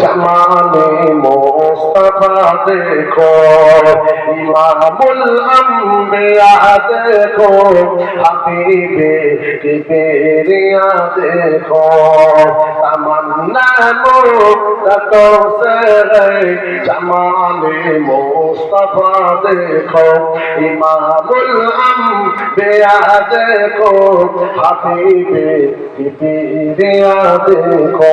জামানে মোস্তফা দেখো, ইমামুল আম্বিয়া দেখো, হাবিবে কিবরিয়া দেখো, তামান্না মুরাতো সে জামানে মোস্তফা দেখো, ইমামুল আম্বিয়া দেখো, হাবিবে দেখো।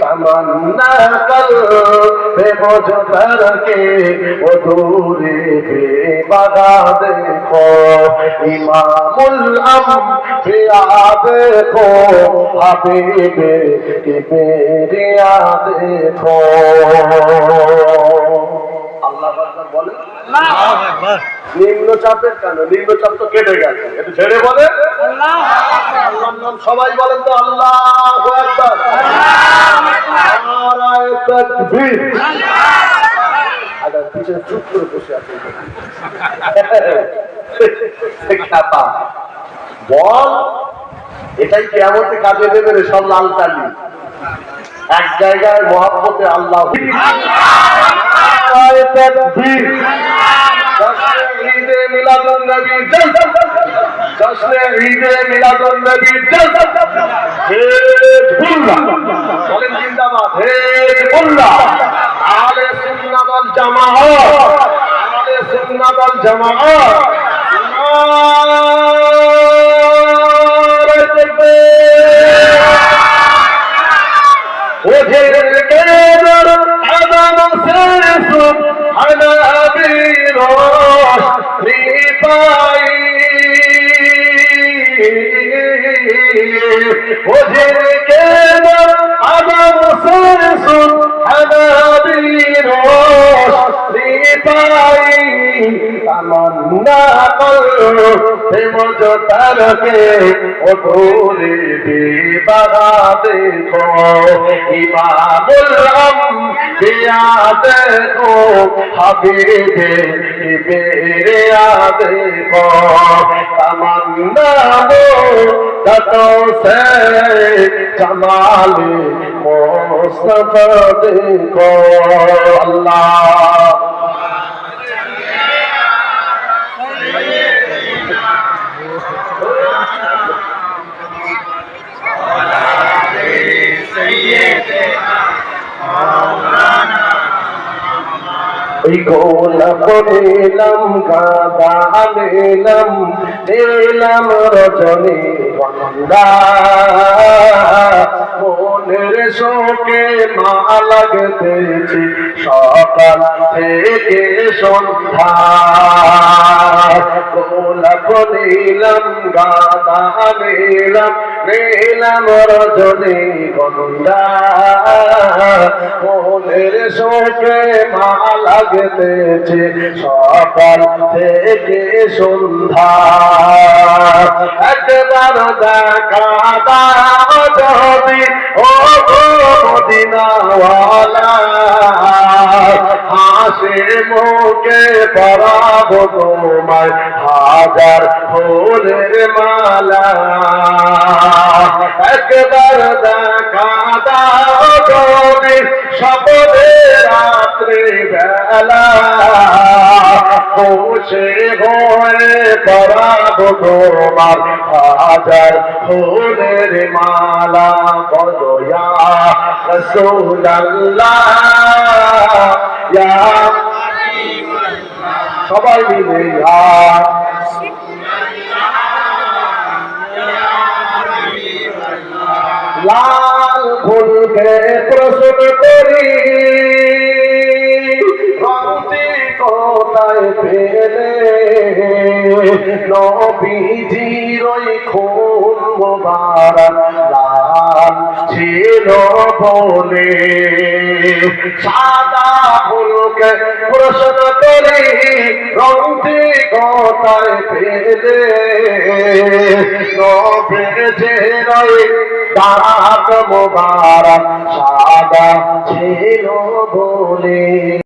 তমন্না কল বে বোঝ তরকে ও দূরে বে বাধা দেখো ইমামুল আম ফিয়া দেখো হাবিবে কে বেরিয়া দেখো আল্লাহ বলেন বলে নিম্ন চাপের কেন? নিম্ন চাপ তো কেটে গেছে। ছেড়ে বলে সবাই বলেন তো আল্লাহ আচ্ছা বল, এটাই কেমতে কাজে দেবে রে সব লাল কালি এক জায়গায় মহাব্বতে আল্লাহ ঈদে মিলাদুন নবী জামাআত। وجركان على مسلس حنابير ريطاي تمنى قلب مجترك وطولي ببغادكم إمام الأنبياء دكم حبيبي كبير की बेरिया देखो तमन्ना वो गतों से कमाली मुस्तफा देखो अल्लाह এই গোলাপ নিলাম গাঁদা নিলাম নিলাম রজনী গন্ধা মনের শোকে মা লাগতেছি, সকাল থেকে সন্ধ্যা। গোলাপ নিলাম গাঁদা নিলাম নিলাম রজনী গন্ধা মনের শোকে মা লাগতেছে, সকাল থেকে সন্ধ্যা। একবার দেখা যদি, ও মদিনাওয়ালা। হাসে মুখে পরাবো তোমায়, হাজার ফুলের মালা। একবার দেখা দাও যদি সপনে রাত্রি বেলা। খুশি হয়ে পরাবো তোমার হাজার ফুলের মালা বলো ইয়া সবাই মিলে লাল ফুলকে প্রশ্ন করি। রংটি কোথায় পেলে? নবীজির ওই লাল ছিল বলে। সাদা ফুলকে প্রশ্ন করি, রংটি কোথায় পেলে? নভেজে রয়ে দাঁত মোবারক সাদা ছিল বলে।